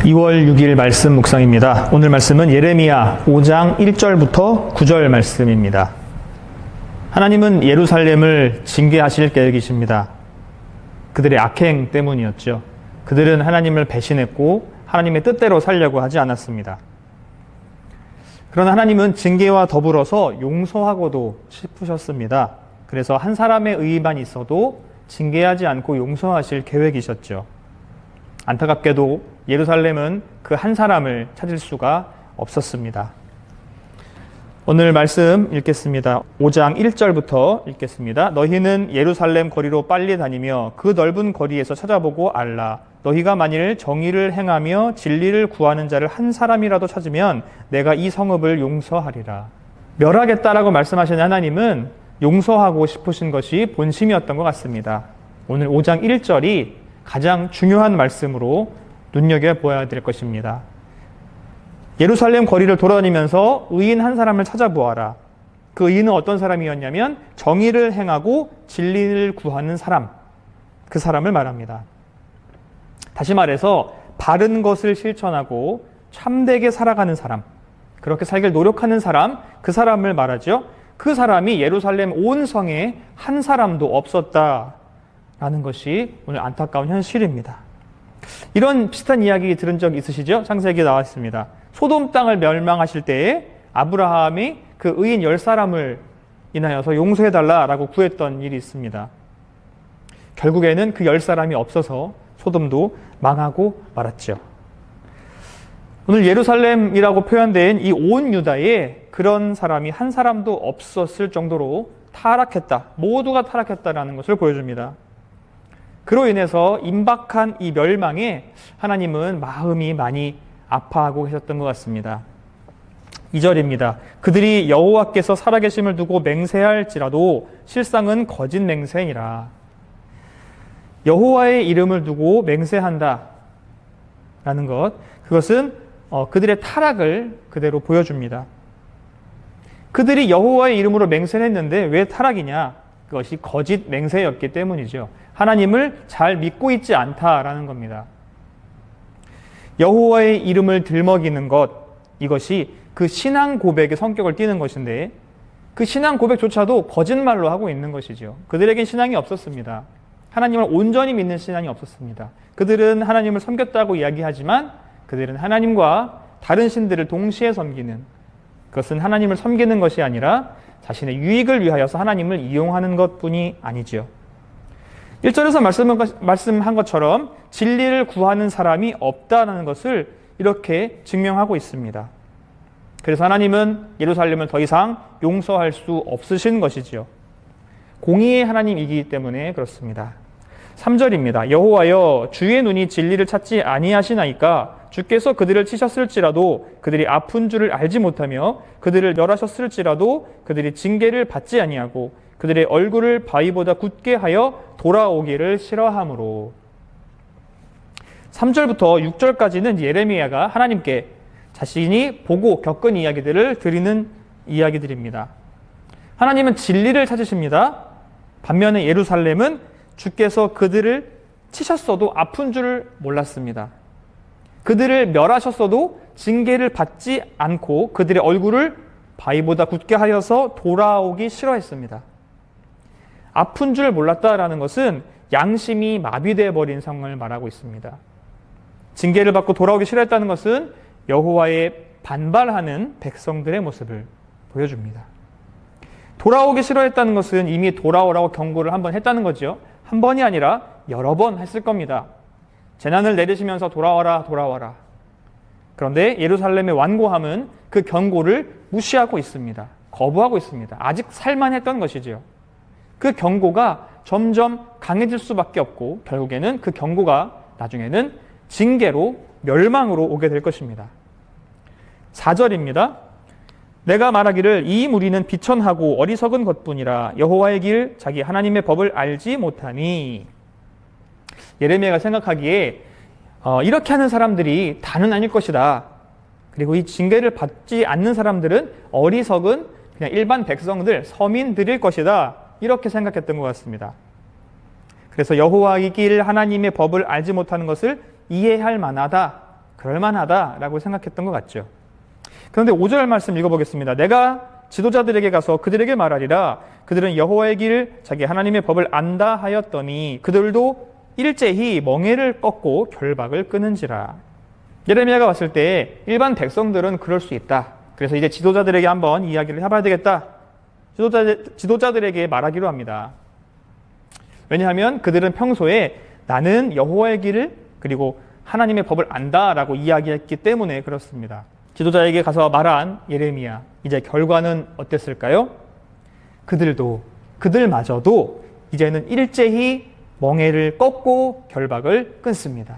2월 6일 말씀 묵상입니다. 오늘 말씀은 예레미야 5장 1절부터 9절 말씀입니다. 하나님은 예루살렘을 징계하실 계획이십니다. 그들의 악행 때문이었죠. 그들은 하나님을 배신했고 하나님의 뜻대로 살려고 하지 않았습니다. 그러나 하나님은 징계와 더불어서 용서하고도 싶으셨습니다. 그래서 한 사람의 의의만 있어도 징계하지 않고 용서하실 계획이셨죠. 안타깝게도 예루살렘은 그 한 사람을 찾을 수가 없었습니다. 오늘 말씀 읽겠습니다. 5장 1절부터 읽겠습니다. 너희는 예루살렘 거리로 빨리 다니며 그 넓은 거리에서 찾아보고 알라. 너희가 만일 정의를 행하며 진리를 구하는 자를 한 사람이라도 찾으면 내가 이 성읍을 용서하리라. 멸하겠다라고 말씀하시는 하나님은 용서하고 싶으신 것이 본심이었던 것 같습니다. 오늘 5장 1절이 가장 중요한 말씀으로 눈여겨보아야 될 것입니다. 예루살렘 거리를 돌아다니면서 의인 한 사람을 찾아보아라. 그 의인은 어떤 사람이었냐면 정의를 행하고 진리를 구하는 사람. 그 사람을 말합니다. 다시 말해서 바른 것을 실천하고 참되게 살아가는 사람. 그렇게 살길 노력하는 사람, 그 사람을 말하죠. 그 사람이 예루살렘 온 성에 한 사람도 없었다라는 것이 오늘 안타까운 현실입니다. 이런 비슷한 이야기 들은 적 있으시죠? 창세기에 나와 있습니다. 소돔 땅을 멸망하실 때에 아브라함이 그 의인 열 사람을 인하여서 용서해달라라고 구했던 일이 있습니다. 결국에는 그 열 사람이 없어서 소돔도 망하고 말았죠. 오늘 예루살렘이라고 표현된 이 온 유다에 그런 사람이 한 사람도 없었을 정도로 타락했다. 모두가 타락했다라는 것을 보여줍니다. 그로 인해서 임박한 이 멸망에 하나님은 마음이 많이 아파하고 계셨던 것 같습니다. 2절입니다. 그들이 여호와께서 살아계심을 두고 맹세할지라도 실상은 거짓 맹세니라. 여호와의 이름을 두고 맹세한다. 라는 것. 그것은 어, 그들의 타락을 그대로 보여줍니다. 그들이 여호와의 이름으로 맹세를 했는데 왜 타락이냐? 그것이 거짓 맹세였기 때문이죠. 하나님을 잘 믿고 있지 않다라는 겁니다. 여호와의 이름을 들먹이는 것 이것이 그 신앙 고백의 성격을 띠는 것인데 그 신앙 고백조차도 거짓말로 하고 있는 것이죠. 그들에겐 신앙이 없었습니다. 하나님을 온전히 믿는 신앙이 없었습니다. 그들은 하나님을 섬겼다고 이야기하지만 그들은 하나님과 다른 신들을 동시에 섬기는 그것은 하나님을 섬기는 것이 아니라 자신의 유익을 위하여서 하나님을 이용하는 것뿐이 아니지요. 1절에서 말씀한 것처럼 진리를 구하는 사람이 없다는 것을 이렇게 증명하고 있습니다. 그래서 하나님은 예루살렘을 더 이상 용서할 수 없으신 것이지요. 공의의 하나님이기 때문에 그렇습니다. 3절입니다. 여호와여 주의 눈이 진리를 찾지 아니하시나이까 주께서 그들을 치셨을지라도 그들이 아픈 줄을 알지 못하며 그들을 멸하셨을지라도 그들이 징계를 받지 아니하고 그들의 얼굴을 바위보다 굳게 하여 돌아오기를 싫어하므로 3절부터 6절까지는 예레미야가 하나님께 자신이 보고 겪은 이야기들을 드리는 이야기들입니다. 하나님은 진리를 찾으십니다. 반면에 예루살렘은 주께서 그들을 치셨어도 아픈 줄을 몰랐습니다. 그들을 멸하셨어도 징계를 받지 않고 그들의 얼굴을 바위보다 굳게 하여서 돌아오기 싫어했습니다. 아픈 줄 몰랐다라는 것은 양심이 마비되어 버린 상황을 말하고 있습니다. 징계를 받고 돌아오기 싫어했다는 것은 여호와의 반발하는 백성들의 모습을 보여줍니다. 돌아오기 싫어했다는 것은 이미 돌아오라고 경고를 한 번 했다는 거죠. 한 번이 아니라 여러 번 했을 겁니다. 재난을 내리시면서 돌아와라, 돌아와라. 그런데 예루살렘의 완고함은 그 경고를 무시하고 있습니다. 거부하고 있습니다. 아직 살만했던 것이지요. 그 경고가 점점 강해질 수밖에 없고 결국에는 그 경고가 나중에는 징계로 멸망으로 오게 될 것입니다. 4절입니다. 내가 말하기를 이 무리는 비천하고 어리석은 것뿐이라 여호와의 길 자기 하나님의 법을 알지 못하니 예레미야가 생각하기에 어, 이렇게 하는 사람들이 다는 아닐 것이다. 그리고 이 징계를 받지 않는 사람들은 어리석은 그냥 일반 백성들, 서민들일 것이다. 이렇게 생각했던 것 같습니다. 그래서 여호와의 길 하나님의 법을 알지 못하는 것을 이해할 만하다. 그럴 만하다라고 생각했던 것 같죠. 그런데 5절 말씀 읽어보겠습니다. 내가 지도자들에게 가서 그들에게 말하리라 그들은 여호와의 길 자기 하나님의 법을 안다 하였더니 그들도 일제히 멍에를 꺾고 결박을 끊은지라. 예레미야가 봤을 때 일반 백성들은 그럴 수 있다. 그래서 이제 지도자들에게 한번 이야기를 해봐야 되겠다. 지도자, 지도자들에게 말하기로 합니다. 왜냐하면 그들은 평소에 나는 여호와의 길을 그리고 하나님의 법을 안다라고 이야기했기 때문에 그렇습니다. 지도자에게 가서 말한 예레미야 이제 결과는 어땠을까요? 그들도 그들마저도 이제는 일제히 멍해를 꺾고 결박을 끊습니다.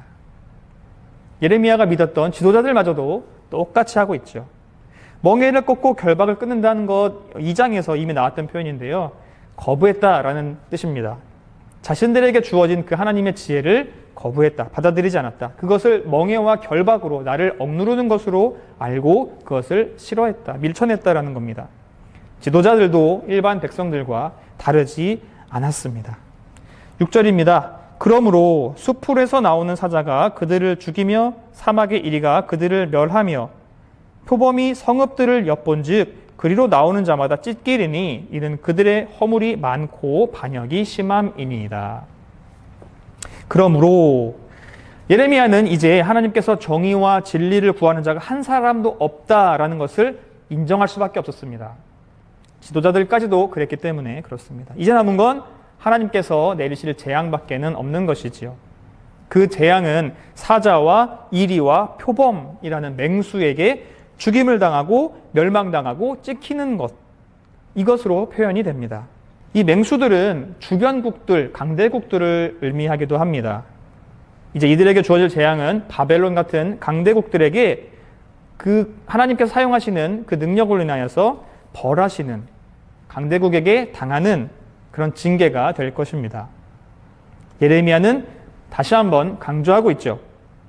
예레미야가 믿었던 지도자들마저도 똑같이 하고 있죠. 멍해를 꺾고 결박을 끊는다는 것 2장에서 이미 나왔던 표현인데요. 거부했다라는 뜻입니다. 자신들에게 주어진 그 하나님의 지혜를 거부했다. 받아들이지 않았다. 그것을 멍해와 결박으로 나를 억누르는 것으로 알고 그것을 싫어했다. 밀쳐냈다라는 겁니다. 지도자들도 일반 백성들과 다르지 않았습니다. 6절입니다. 그러므로 수풀에서 나오는 사자가 그들을 죽이며 사막의 이리가 그들을 멸하며 표범이 성읍들을 엿본즉 그리로 나오는 자마다 찢기리니 이는 그들의 허물이 많고 반역이 심함이니이다. 그러므로 예레미야는 이제 하나님께서 정의와 진리를 구하는 자가 한 사람도 없다라는 것을 인정할 수밖에 없었습니다. 지도자들까지도 그랬기 때문에 그렇습니다. 이제 남은 건 하나님께서 내리실 재앙밖에는 없는 것이지요. 그 재앙은 사자와 이리와 표범이라는 맹수에게 죽임을 당하고 멸망당하고 찍히는 것 이것으로 표현이 됩니다. 이 맹수들은 주변국들, 강대국들을 의미하기도 합니다. 이제 이들에게 주어질 재앙은 바벨론 같은 강대국들에게 그 하나님께서 사용하시는 그 능력을 인하여서 벌하시는 강대국에게 당하는 그런 징계가 될 것입니다. 예레미야는 다시 한번 강조하고 있죠.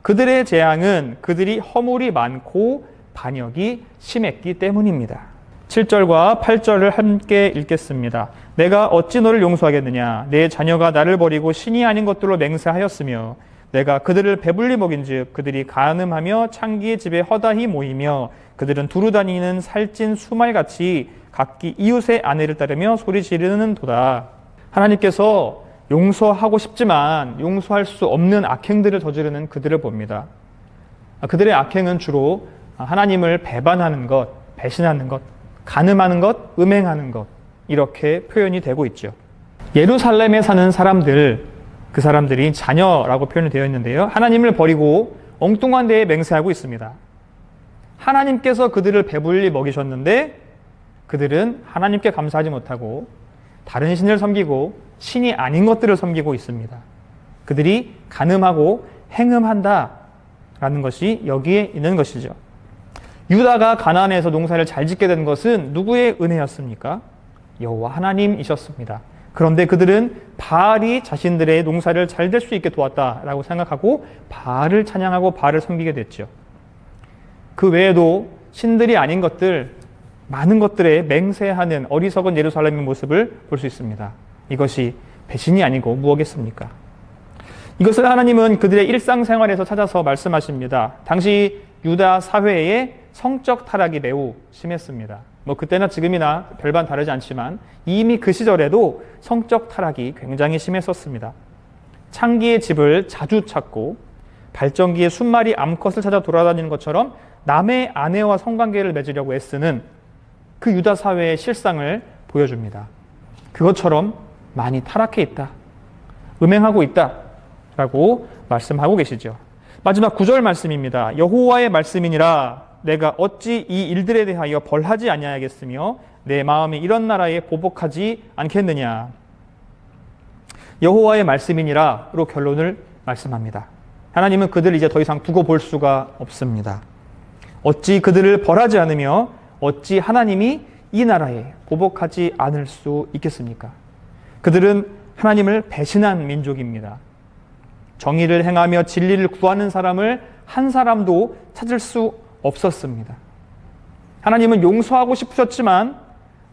그들의 재앙은 그들이 허물이 많고 반역이 심했기 때문입니다. 7절과 8절을 함께 읽겠습니다. 내가 어찌 너를 용서하겠느냐? 내 자녀가 나를 버리고 신이 아닌 것들로 맹세하였으며 내가 그들을 배불리 먹인즉 그들이 가늠하며 창기의 집에 허다히 모이며 그들은 두루 다니는 살찐 수말같이 각기 이웃의 아내를 따르며 소리 지르는 도다. 하나님께서 용서하고 싶지만 용서할 수 없는 악행들을 저지르는 그들을 봅니다. 그들의 악행은 주로 하나님을 배반하는 것, 배신하는 것, 가늠하는 것, 음행하는 것 이렇게 표현이 되고 있죠. 예루살렘에 사는 사람들, 그 사람들이 자녀라고 표현이 되어 있는데요. 하나님을 버리고 엉뚱한 데에 맹세하고 있습니다. 하나님께서 그들을 배불리 먹이셨는데 그들은 하나님께 감사하지 못하고 다른 신을 섬기고 신이 아닌 것들을 섬기고 있습니다. 그들이 가늠하고 행음한다라는 것이 여기에 있는 것이죠. 유다가 가나안에서 농사를 잘 짓게 된 것은 누구의 은혜였습니까? 여호와 하나님이셨습니다. 그런데 그들은 바알이 자신들의 농사를 잘 될 수 있게 도왔다라고 생각하고 바알을 찬양하고 바알을 섬기게 됐죠. 그 외에도 신들이 아닌 것들 많은 것들에 맹세하는 어리석은 예루살렘의 모습을 볼 수 있습니다. 이것이 배신이 아니고 무엇겠습니까? 이것을 하나님은 그들의 일상생활에서 찾아서 말씀하십니다. 당시 유다 사회에 성적 타락이 매우 심했습니다. 뭐 그때나 지금이나 별반 다르지 않지만 이미 그 시절에도 성적 타락이 굉장히 심했었습니다. 창기의 집을 자주 찾고 발전기에 순말이 암컷을 찾아 돌아다니는 것처럼 남의 아내와 성관계를 맺으려고 애쓰는 그 유다 사회의 실상을 보여줍니다. 그것처럼 많이 타락해 있다. 음행하고 있다. 라고 말씀하고 계시죠. 마지막 구절 말씀입니다. 여호와의 말씀이니라 내가 어찌 이 일들에 대하여 벌하지 아니하겠으며 내 마음이 이런 나라에 보복하지 않겠느냐. 여호와의 말씀이니라로 결론을 말씀합니다. 하나님은 그들을 이제 더 이상 두고 볼 수가 없습니다. 어찌 그들을 벌하지 않으며 어찌 하나님이 이 나라에 보복하지 않을 수 있겠습니까? 그들은 하나님을 배신한 민족입니다. 정의를 행하며 진리를 구하는 사람을 한 사람도 찾을 수 없었습니다. 하나님은 용서하고 싶으셨지만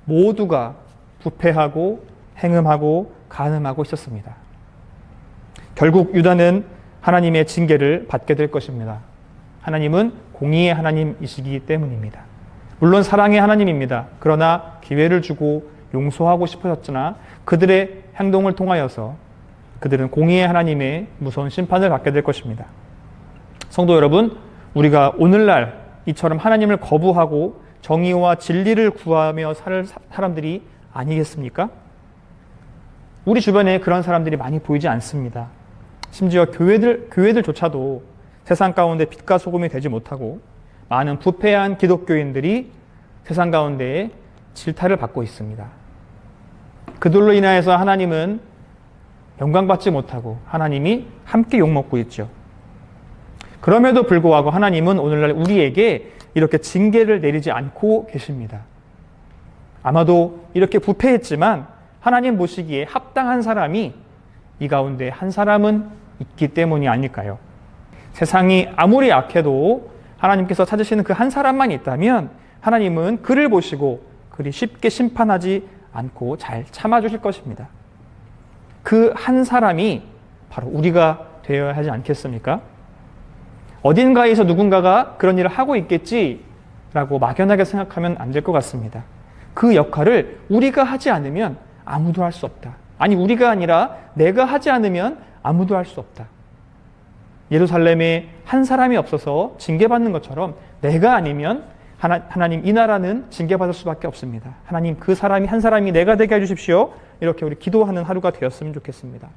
모두가 부패하고 행음하고 간음하고 있었습니다. 결국 유다는 하나님의 징계를 받게 될 것입니다. 하나님은 공의의 하나님이시기 때문입니다. 물론 사랑의 하나님입니다. 그러나 기회를 주고 용서하고 싶으셨으나 그들의 행동을 통하여서 그들은 공의의 하나님의 무서운 심판을 받게 될 것입니다. 성도 여러분, 우리가 오늘날 이처럼 하나님을 거부하고 정의와 진리를 구하며 살 사람들이 아니겠습니까? 우리 주변에 그런 사람들이 많이 보이지 않습니다. 심지어 교회들, 교회들조차도 세상 가운데 빛과 소금이 되지 못하고 많은 부패한 기독교인들이 세상 가운데에 질타를 받고 있습니다. 그들로 인하여서 하나님은 영광받지 못하고 하나님이 함께 욕먹고 있죠. 그럼에도 불구하고 하나님은 오늘날 우리에게 이렇게 징계를 내리지 않고 계십니다. 아마도 이렇게 부패했지만 하나님 보시기에 합당한 사람이 이 가운데 한 사람은 있기 때문이 아닐까요? 세상이 아무리 악해도 하나님께서 찾으시는 그 한 사람만 있다면 하나님은 그를 보시고 그리 쉽게 심판하지 않고 잘 참아주실 것입니다. 그 한 사람이 바로 우리가 되어야 하지 않겠습니까? 어딘가에서 누군가가 그런 일을 하고 있겠지라고 막연하게 생각하면 안 될 것 같습니다. 그 역할을 우리가 하지 않으면 아무도 할 수 없다. 아니, 우리가 아니라 내가 하지 않으면 아무도 할 수 없다. 예루살렘에 한 사람이 없어서 징계받는 것처럼 내가 아니면 하나, 하나님 이 나라는 징계받을 수밖에 없습니다. 하나님 그 사람이 한 사람이 내가 되게 해주십시오. 이렇게 우리 기도하는 하루가 되었으면 좋겠습니다.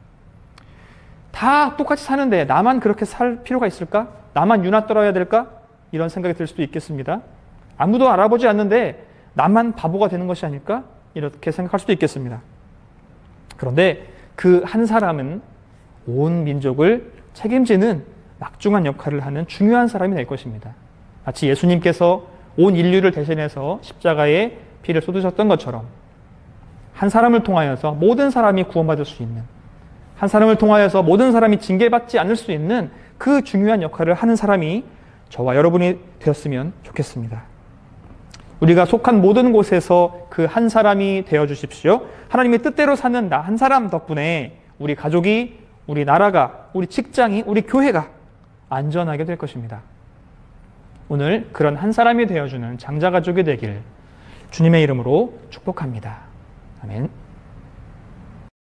다 똑같이 사는데 나만 그렇게 살 필요가 있을까? 나만 유나 떨어야 될까? 이런 생각이 들 수도 있겠습니다. 아무도 알아보지 않는데 나만 바보가 되는 것이 아닐까? 이렇게 생각할 수도 있겠습니다. 그런데 그 한 사람은 온 민족을 책임지는 막중한 역할을 하는 중요한 사람이 될 것입니다. 마치 예수님께서 온 인류를 대신해서 십자가에 피를 쏟으셨던 것처럼 한 사람을 통하여서 모든 사람이 구원받을 수 있는 한 사람을 통하여서 모든 사람이 징계받지 않을 수 있는 그 중요한 역할을 하는 사람이 저와 여러분이 되었으면 좋겠습니다. 우리가 속한 모든 곳에서 그 한 사람이 되어 주십시오. 하나님의 뜻대로 사는 나 한 사람 덕분에 우리 가족이, 우리 나라가, 우리 직장이, 우리 교회가 안전하게 될 것입니다. 오늘 그런 한 사람이 되어주는 장자 가족이 되길 주님의 이름으로 축복합니다. 아멘.